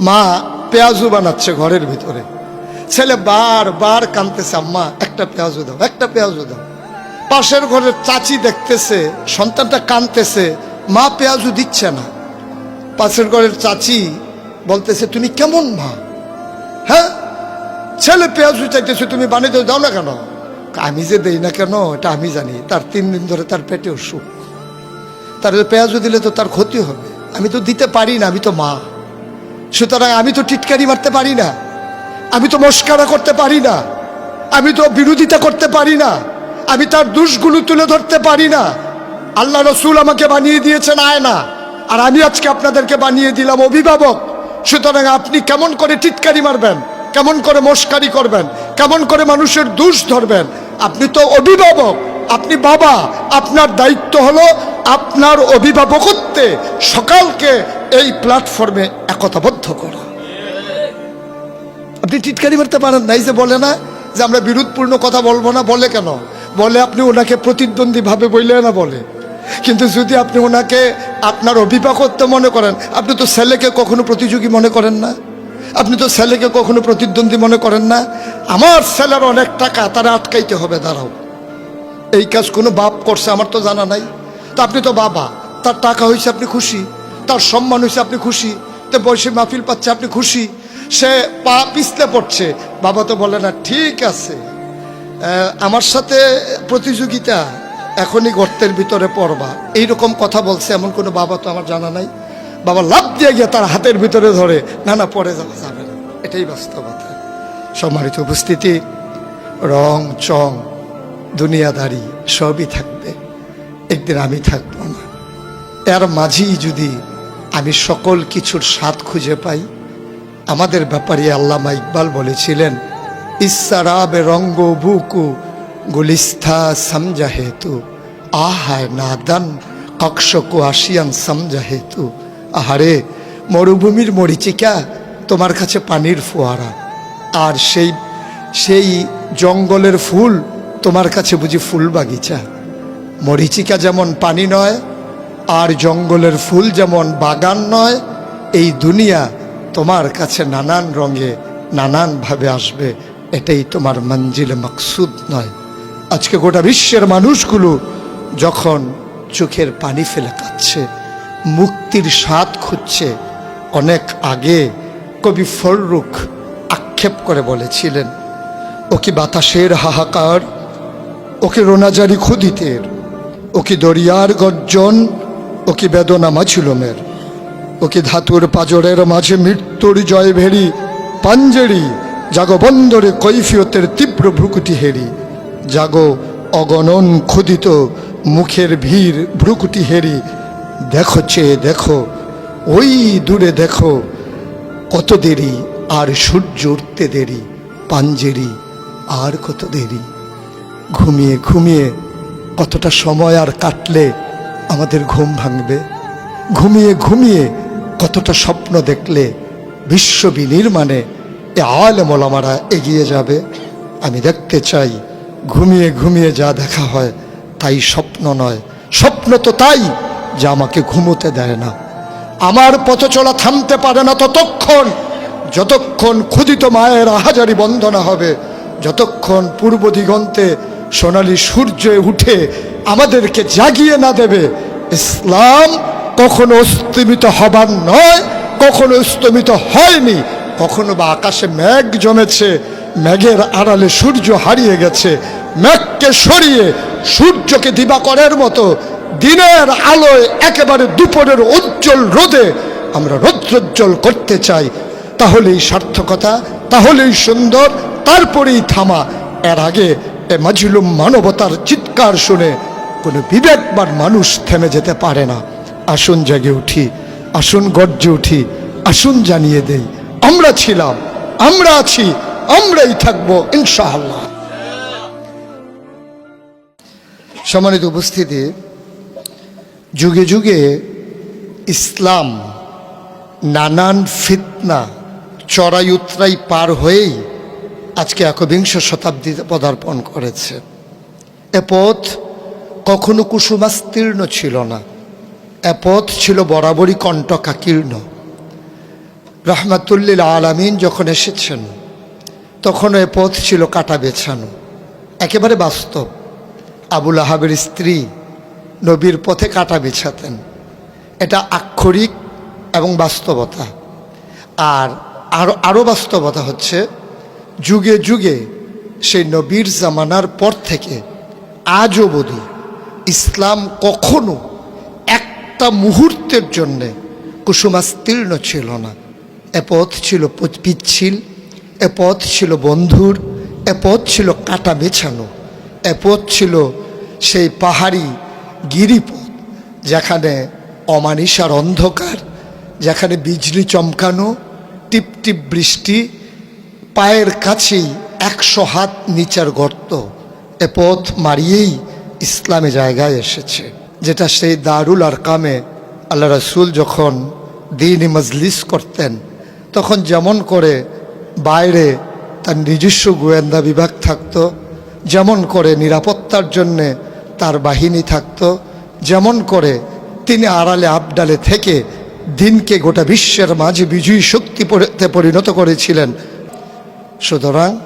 মা পেঁয়াজু বানাচ্ছে ঘরের ভিতরে। ছেলে বার বার কানতেছে, আম্মা, একটা পেঁয়াজু দাও, একটা পেঁয়াজু দাও। পাশের ঘরের চাচি দেখতেছে, সন্তানটা কানতেছে, মা পেঁয়াজু দিচ্ছে না। পাশের ঘরের চাচি বলতেছে, তুমি কেমন মা? হ্যাঁ ছেলে পেঁয়াজু চাইতেছে, তুমি বানিয়ে দাও না কেন? আমি যে দেই না কেন, এটা আমি জানি, তার তিন দিন ধরে তার পেটে অসুখ। তার পেঁয়াজু দিলে তো তার ক্ষতি হবে। আমি তো দিতে পারি না, আমি তো মা। সুতরাং আমি তো টিটকারি মারতে পারি না। আমি তো মস্কারা করতে পারি না। আমি তো বিরোধিতা করতে পারি না। আমি তার দোষগুলো তুলে ধরতে পারি না। আল্লাহ রসুল আমাকে বানিয়ে দিয়েছেন আয় না আর আমি আজকে আপনাদেরকে বানিয়ে দিলাম অভিভাবক। সুতরাং আপনি কেমন করে টিটকারি মারবেন? কেমন করে মস্কারি করবেন? কেমন করে মানুষের দোষ ধরবেন? আপনি তো অভিভাবক, আপনি বাবা। আপনার দায়িত্ব হলো আপনার অভিভাবকত্বে সকালকে এই প্ল্যাটফর্মে একতাবদ্ধ করা। আপনি টিটকারি মারতে পারেন নাই যে বলে না যে আমরা বিরোধপূর্ণ কথা বলব না, বলে কেন? বলে আপনি ওনাকে প্রতিদ্বন্দ্বী ভাবে বললে না বলে। কিন্তু যদি আপনি ওনাকে আপনার অভিভাবকত্ব মনে করেন, আপনি তো ছেলেকে কখনো প্রতিযোগী মনে করেন না। আপনি তো ছেলেকে কখনো প্রতিদ্বন্দ্বী মনে করেন না। আমার ছেলের অনেক টাকা, তারা আটকাইতে হবে, দাঁড়াও। এই কাজ কোনো বাপ করছে, আমার তো জানা নাই। তা আপনি তো বাবা। তার টাকা হয়েছে আপনি খুশি, তার সম্মান হয়েছে আপনি খুশি, তো বয়সে মাহফিল পাচ্ছে আপনি খুশি। সে পা পিছলে পড়ছে। বাবা তো বলে না, ঠিক আছে। আমার সাথে প্রতিযোগিতা এখনই গর্তের ভিতরে পড়বা। এইরকম কথা বলছে, এমন কোনো বাবা তো আমার জানা নাই। বাবা লাভ দিয়ে গিয়ে তার হাতের ভিতরে ধরে, না না, পরে যাওয়া যাবে না। এটাই বাস্তবতা। সম্মানিত উপস্থিতি, রং, চং, দুনিয়াদারি সবই থাকবে। একদিন আমি থাকব না। এর মাঝেই যদি আমি সকল কিছুর স্বাদ খুঁজে পাই, আমাদের ব্যাপারে আল্লামা ইকবাল বলেছিলেন ইসারাবে রঙ্গ বুকু গুলিস্থা সমঝা হেতু আহায় নাদান কক্ষকু আসিয়ান সমঝা হেতু আহারে, মরুভূমির মরিচিকা তোমার কাছে পানির ফোয়ারা। আর সেই সেই জঙ্গলের ফুল তোমার কাছে বুঝি ফুল বাগিচা। মরিচিকা যেমন পানি নয়, আর জঙ্গলের ফুল যেমন বাগান নয়, এই দুনিয়া তোমার কাছে নানান রঙে, নানানভাবে আসবে। এটাই তোমার মঞ্জিলে মকসুদ নয়। আজকে গোটা বিশ্বের মানুষগুলো যখন চোখের পানি ফেলে কাচ্ছে মুক্তির স্বাদ খুঁজছে, অনেক আগে কবি ফররুখ আক্ষেপ করে বলেছিলেন ও কি বাতাসের হাহাকার, ওকে রোনাজারি খুদিতের ও কি দরিয়ার গর্জন, ও কি বেদনা মাছিলমের ও কি ধাতুর পাজরের মাঝে মৃত্যুর জয় ভেরি, পাঞ্জেরি, জাগো বন্দরে কৈফিয়তের তীব্র ভ্রুকুটি হেরি, জাগো অগণন ক্ষুদিত মুখের ভিড় ভ্রুকুটি হেরি, দেখো চেয়ে দেখো, ওই দূরে দেখো কত দেরি আর সূর্য উঠতে দেরি, পাঞ্জেরি আর কত দেরি, ঘুমিয়ে ঘুমিয়ে কতটা সময় আর কাটলে আমাদের ঘুম ভাঙবে? ঘুমিয়ে ঘুমিয়ে কতটা স্বপ্ন দেখলে বিশ্ব বিনির্মাণে এ আলমলামারা এগিয়ে যাবে? আমি দেখতে চাই ঘুমিয়ে ঘুমিয়ে যা দেখা হয় তাই স্বপ্ন নয়। স্বপ্ন তো তাই যা আমাকে ঘুমোতে দেয় না। আমার পথ চলা থামতে পারে না ততক্ষণ। যতক্ষণ ক্ষুদিত মায়ের আহাজারি বন্দনা হবে, যতক্ষণ পূর্ব দিগন্তে সোনালি সূর্য উঠে আমাদেরকে জাগিয়ে না দেবে। ইসলাম কখনো অস্তমিত হবার নয়, কখনো স্তমিত হয়নি। কখনো বা আকাশে মেঘ জমেছে, মেঘের আড়ালে সূর্য হারিয়ে গেছে। মেঘকে সরিয়ে সূর্যকে দিবাকরের মতো দিনের আলোয় একেবারে দুপুরের উজ্জ্বল রোদে আমরা রৌদ্রোজ্জ্বল করতে চাই। তাহলেই সার্থকতা, তাহলেই সুন্দর, তারপরেই থামা। এর আগে এ মাজলুম মানবতার চিৎকার শুনে কোনো বিবেকবান মানুষ থেমে যেতে পারে না। আসুন জেগে উঠি, আসুন গর্জে উঠি, আসুন জানিয়ে দেই, আমরা ছিলাম, আমরা আছি, আমরাই থাকব ইনশাআল্লাহ। সম্মানিত উপস্থিতি, যুগে যুগে ইসলাম নানান ফিতনা চড়াই উতরাই পার হয়েই আজকে একবিংশ শতাব্দীতে পদার্পণ করেছে। এ পথ কখনো কুসুমাস্তীর্ণ ছিল না। এ পথ ছিল বরাবরই কণ্টকাকীর্ণ। রহমাতুল্লিল আলামিন যখন এসেছেন, তখন এ পথ ছিল কাটা বেছানো, একেবারে বাস্তব। আবুল আহাবের স্ত্রী নবীর পথে কাটা বিছাতেন। এটা আক্ষরিক এবং বাস্তবতা। আর আরও আরও বাস্তবতা হচ্ছে যুগে যুগে সেই নবীর জামানার পর থেকে আজও অবধি ইসলাম কখনো একটা মুহূর্তের জন্যে কুসুমাস্তীর্ণ ছিল না। এ পথ ছিল পিচ্ছিল এ পথ ছিল বন্ধুর এ পথ ছিল কাটা বেছানো এ পথ ছিল সেই পাহাড়ি গিরিপথ যেখানে অমানিসার অন্ধকার, যেখানে বিজলি চমকানো টিপ টিপ বৃষ্টি পায়ের কাছেই একশো হাত নিচার গর্ত, এ পথ মারিয়েই ইসলামে জায়গায় এসেছে, যেটা সেই দারুল আর কামে আল্লাহ রসুল যখন দিন মজলিস করতেন, তখন যেমন করে বাইরে তার নিজস্ব গোয়েন্দা বিভাগ থাকত, যেমন করে নিরাপত্তার জন্যে তার বাহিনী থাকত, যেমন করে তিনি আড়ালে আবডালে থেকে দিনকে গোটা বিশ্বের মাঝে বিজয়ী শক্তি পরিণত করেছিলেন সুতরাং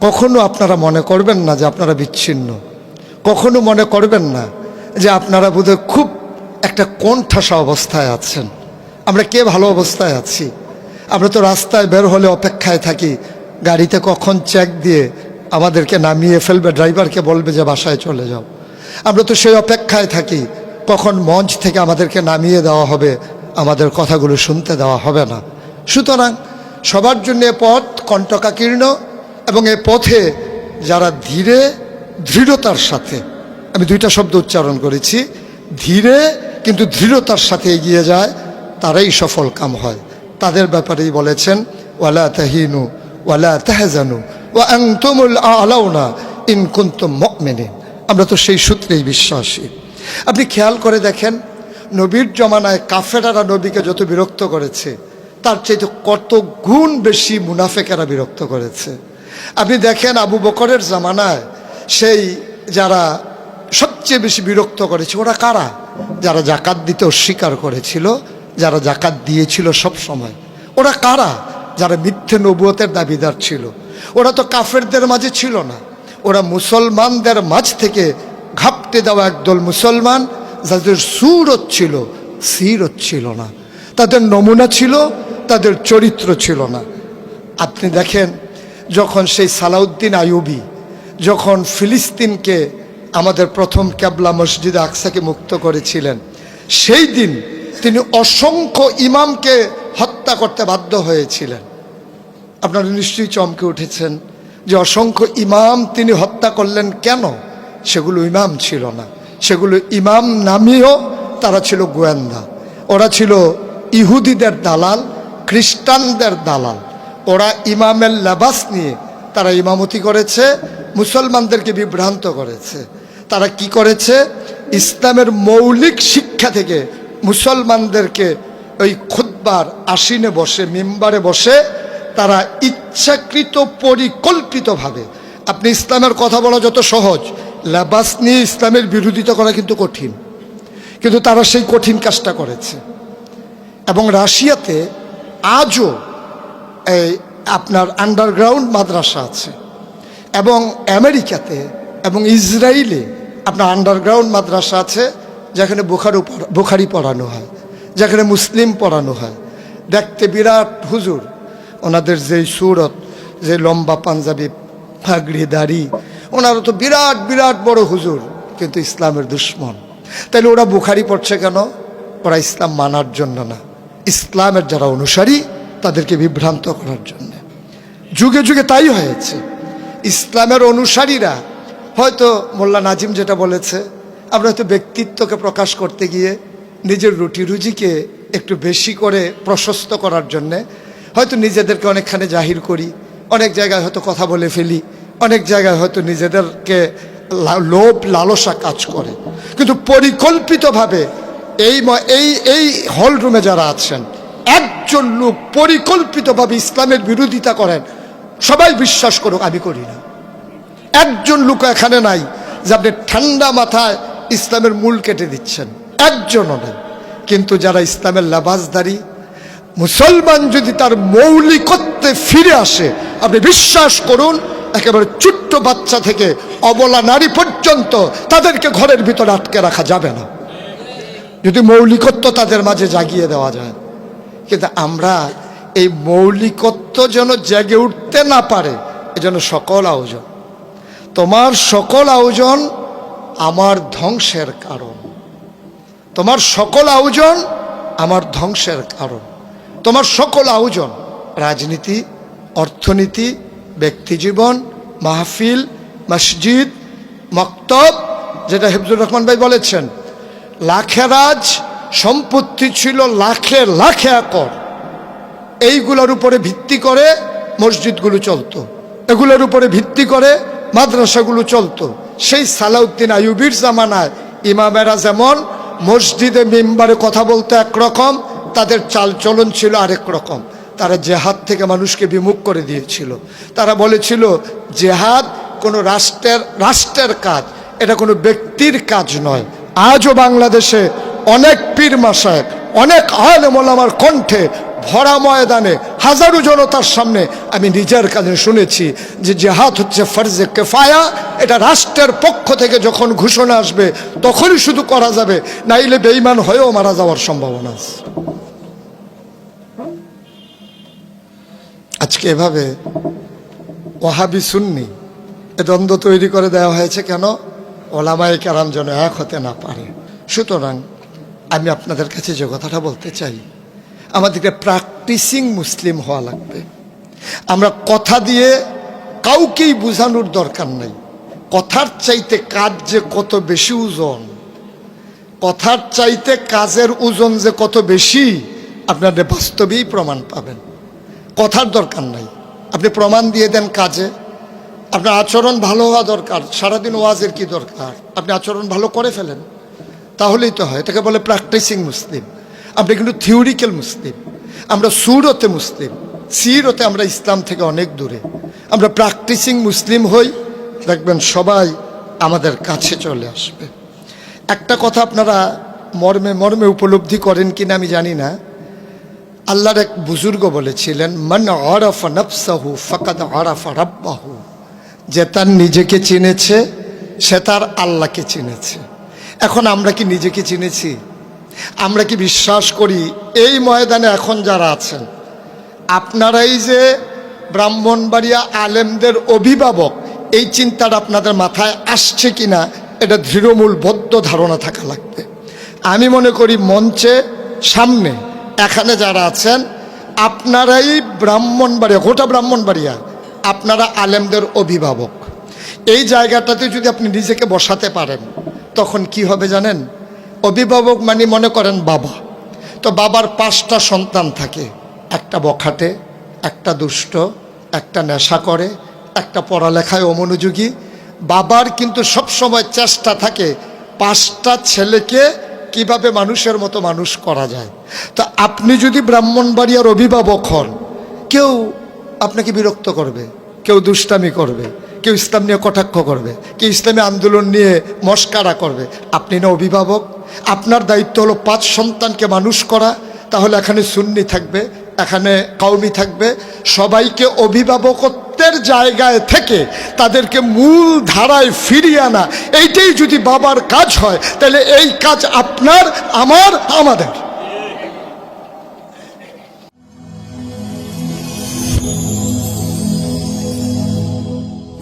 কখনো আপনারা মনে করবেন না যে আপনারা বিচ্ছিন্ন। কখনো মনে করবেন না যে আপনারা বোধহয় খুব একটা কোণঠাসা অবস্থায় আছেন। আমরা কে ভালো অবস্থায় আছি? আমরা তো রাস্তায় বের হলে অপেক্ষায় থাকি। গাড়িতে কখন চেক দিয়ে আমাদেরকে নামিয়ে ফেলবে, ড্রাইভারকে বলবে যে বাসায় চলে যাও। আমরা তো সেই অপেক্ষায় থাকি। কখন মঞ্চ থেকে আমাদেরকে নামিয়ে দেওয়া হবে, আমাদের কথাগুলো শুনতে দেওয়া হবে না। সুতরাং সবার জন্য পথ কণ্টকাকীর্ণ এবং এ পথে যারা ধীরে, দৃঢ়তার সাথে, আমি দুইটা শব্দ উচ্চারণ করেছি, ধীরে কিন্তু দৃঢ়তার সাথে এগিয়ে যায়, তারাই সফল কাম হয়। তাদের ব্যাপারেই বলেছেন, ওয়ালা তাহিনু, ওয়ালা তাহজানু ও আংতুমুল আলাউনা ইন কুন্তুম আমরা তো সেই সূত্রেই বিশ্বাসী। আপনি খেয়াল করে দেখেন, নবীর জমানায় কাফেরারা নবীকে যত বিরক্ত করেছে তার চাইতে কত গুণ বেশি মুনাফেকেরা বিরক্ত করেছে। আপনি দেখেন আবু বকরের জামানায় সেই যারা সবচেয়ে বেশি বিরক্ত করেছে, ওরা কারা? যারা জাকাত দিতে অস্বীকার করেছিল, যারা জাকাত দিয়েছিল সব সময়। ওরা কারা? যারা মিথ্যে নবুয়তের দাবিদার ছিল। ওরা তো কাফেরদের মাঝে ছিল না। ওরা মুসলমানদের মাঝ থেকে ঘাপটে দেওয়া একদল মুসলমান, যাদের সুরত ছিল, সিরত ছিল না। তাদের নমুনা ছিল, তাদের চরিত্র ছিল না। আপনি দেখেন, যখন সেই সালাউদ্দিন আইয়ুবি, যখন ফিলিস্তিনকে আমাদের প্রথম ক্যাবলা মসজিদ আকসাকে মুক্ত করেছিলেন, সেই দিন তিনি অসংখ্য ইমামকে হত্যা করতে বাধ্য হয়েছিলেন। আপনারা নিশ্চয়ই চমকে উঠেছেন যে অসংখ্য ইমাম তিনি হত্যা করলেন কেন? সেগুলো ইমাম ছিল না। সেগুলো ইমাম নামিয়েও তারা ছিল গোয়েন্দা। ওরা ছিল ইহুদিদের দালাল, খ্রিস্টানদের দালাল। ওরা ইমামের লেবাস নিয়ে তারা ইমামতি করেছে, মুসলমানদেরকে বিভ্রান্ত করেছে। তারা কি করেছে? ইসলামের মৌলিক শিক্ষা থেকে মুসলমানদেরকে ওই খুদ্বার আসিনে বসে, মেম্বারে বসে তারা ইচ্ছাকৃত পরিকল্পিতভাবে, আপনি ইসলামের কথা বলা যত সহজ, লেবাস নিয়ে ইসলামের বিরোধিতা করা কিন্তু কঠিন। কিন্তু তারা সেই কঠিন কাজটা করেছে। এবং রাশিয়াতে আজও এই আপনার আন্ডারগ্রাউন্ড মাদ্রাসা আছে এবং আমেরিকাতে এবং ইসরায়েলে আপনার আন্ডারগ্রাউন্ড মাদ্রাসা আছে, যেখানে বুখারি বুখারি পড়ানো হয়, যেখানে মুসলিম পড়ানো হয়। দেখতে বিরাট হুজুর। ওনাদের যেই সুরত, যে লম্বা পাঞ্জাবি, ফাগড়ি, দাড়ি ওনারা তো বিরাট বিরাট বড় হুজুর, কিন্তু ইসলামের দুশ্মন। তাহলে ওরা বুখারি পড়ছে কেন? ওরা ইসলাম মানার জন্য না। ইসলামের যারা অনুসারী, তাদেরকে বিভ্রান্ত করার জন্য। যুগে যুগে তাই হয়েছে। ইসলামের অনুসারীরা, হয়তো মোল্লা নাজিম যেটা বলেছে, আমরা হয়তো ব্যক্তিত্বকে প্রকাশ করতে গিয়ে নিজের রুটি রুজিকে একটু বেশি করে প্রশস্ত করার জন্যে, হয়তো নিজেদেরকে অনেকখানে জাহির করি, অনেক জায়গায় হয়তো কথা বলে ফেলি, অনেক জায়গায় হয়তো নিজেদেরকে লোভ, লালসা কাজ করে। কিন্তু পরিকল্পিতভাবে এই এই এই হল রুমে যারা আছেন, একজন লোক পরিকল্পিতভাবে ইসলামের বিরোধিতা করেন, সবাই বিশ্বাস করুক, আমি করি না। একজন লোক এখানে নাই যে আপনি ঠান্ডা মাথায় ইসলামের মূল কেটে দিচ্ছেন, একজনও নেই। কিন্তু যারা ইসলামের লেবাসদারি মুসলমান যদি তার মৌলিকত্বে ফিরে আসে, আপনি বিশ্বাস করুন, একেবারে ছোট্ট বাচ্চা থেকে অবলা নারী পর্যন্ত তাদেরকে ঘরের ভিতরে আটকে রাখা যাবে না। যদি মৌলিকত্ব তাদের মাঝে জাগিয়ে দেওয়া যায়, কিন্তু আমরা এই মৌলিকত্ব যেন জেগে উঠতে না পারে এজন্য সকল আয়োজন। তোমার সকল আয়োজন আমার ধ্বংসের কারণ। তোমার সকল আয়োজন আমার ধ্বংসের কারণ। তোমার সকল আয়োজন রাজনীতি, অর্থনীতি, ব্যক্তিজীবন, মাহফিল, মসজিদ, মক্তব, যেটা হিফজুর রহমান ভাই বলেছেন লাখেরাজ সম্পত্তি ছিল লাখে লাখে একর। এইগুলোর উপরে ভিত্তি করে মসজিদগুলো চলতো। এগুলোর উপরে ভিত্তি করে মাদ্রাসাগুলো চলতো। সেই সালাউদ্দিন আইয়ুবির জামানায় ইমামেরা যেমন মসজিদে মেম্বারে কথা বলতে একরকম, তাদের চালচলন ছিল আরেক রকম। তারা জেহাদ থেকে মানুষকে বিমুখ করে দিয়েছিল। তারা বলেছিল, জেহাদ কোনো রাষ্ট্রের রাষ্ট্রের কাজ, এটা কোনো ব্যক্তির কাজ নয়। আজও বাংলাদেশে অনেক পীর মাসায় অনেক আলমোলামার কণ্ঠে ভরা ময়দানে হাজারো জনতার সামনে আমি নিজের কানে শুনেছি যে জেহাদ হচ্ছে ফরজে কেফায়া, এটা রাষ্ট্রের পক্ষ থেকে যখন ঘোষণা আসবে তখনই শুধু করা যাবে, নাইলে বেইমান হয়েও মারা যাওয়ার সম্ভাবনা আছে। আজকে এভাবে ওহাবি সুন্নি এ দ্বন্দ্ব তৈরি করে দেওয়া হয়েছে কেন? ওলামাই কারাম যেন এক হতে না পারে। সুতরাং আমি আপনাদের কাছে যে কথাটা বলতে চাই, আমাদেরকে প্র্যাকটিসিং মুসলিম হওয়া লাগবে। আমরা কথা দিয়ে কাউকেই বোঝানোর দরকার নাই। কথার চাইতে কাজ যে কত বেশি ওজন, কথার চাইতে কাজের ওজন যে কত বেশি, আপনাদের বাস্তবেই প্রমাণ পাবেন। কথার দরকার নাই। আপনি প্রমাণ দিয়ে দেন কাজে। আপনার আচরণ ভালো হওয়া দরকার, সারাদিন ওয়াজের কি দরকার? আপনি আচরণ ভালো করে ফেলেন, তাহলেই তো হয়। এটাকে বলে প্র্যাকটিসিং মুসলিম। আমরা কিন্তু থিওরিক্যাল মুসলিম। আমরা সুরতে মুসলিম। সিরতে আমরা ইসলাম থেকে অনেক দূরে। আমরা প্র্যাকটিসিং মুসলিম হই, দেখবেন সবাই আমাদের কাছে চলে আসবে। একটা কথা আপনারা মর্মে মর্মে উপলব্ধি করেন কিনা আমি জানি না। আল্লাহর এক বুজুর্গ বলেছিলেন, মন অরফ নফসাহু ফকাদ অরফ রব্বাহু। যে তার নিজেকে চিনেছে, সে তার আল্লাহকে চিনেছে। এখন আমরা কি নিজেকে চিনেছি? আমরা কি বিশ্বাস করি এই ময়দানে এখন যারা আছেন? আপনারাই যে ব্রাহ্মণবাড়িয়া আলেমদের অভিভাবক, এই চিন্তাটা আপনাদের মাথায় আসছে কিনা, এটা দৃঢ়মূল বদ্ধ ধারণা থাকা লাগবে। আমি মনে করি মঞ্চে, সামনে, এখানে যারা আছেন, আপনারাই ব্রাহ্মণবাড়িয়া, গোটা ব্রাহ্মণবাড়িয়া আপনারা আলেমদের অভিভাবক। এই জায়গাটাতে যদি আপনি নিজেকে বসাতে পারেন, তখন কি হবে জানেন? অভিভাবক মানে মনে করেন বাবা। তো বাবার পাঁচটা সন্তান থাকে। একটা বখাটে, একটা দুষ্ট, একটা নেশা করে, একটা পড়ালেখায় অমনোযোগী। বাবার কিন্তু সবসময় চেষ্টা থাকে পাঁচটা ছেলেকে কীভাবে মানুষের মতো মানুষ করা যায়। তো আপনি যদি ব্রাহ্মণবাড়িয়ার অভিভাবক হন, কেউ আপনাকে বিরক্ত করবে, কেউ দুষ্টামি করবে, কেউ ইসলাম নিয়ে কটাক্ষ করবে, কেউ ইসলামী আন্দোলন নিয়ে মস্কারা করবে। আপনি না অভিভাবক, আপনার দায়িত্ব হলো পাঁচ সন্তানকে মানুষ করা, তাহলে এখানে সুন্নি থাকবে, এখানে কাউমি থাকবে। সবাইকে অভিভাবকত্বের জায়গায় থেকে তাদেরকে মূল ধারায় ফিরিয়ে আনা, এইটাই যদি বাবার কাজ হয়, তাহলে এই কাজ আপনার, আমার, আমাদের।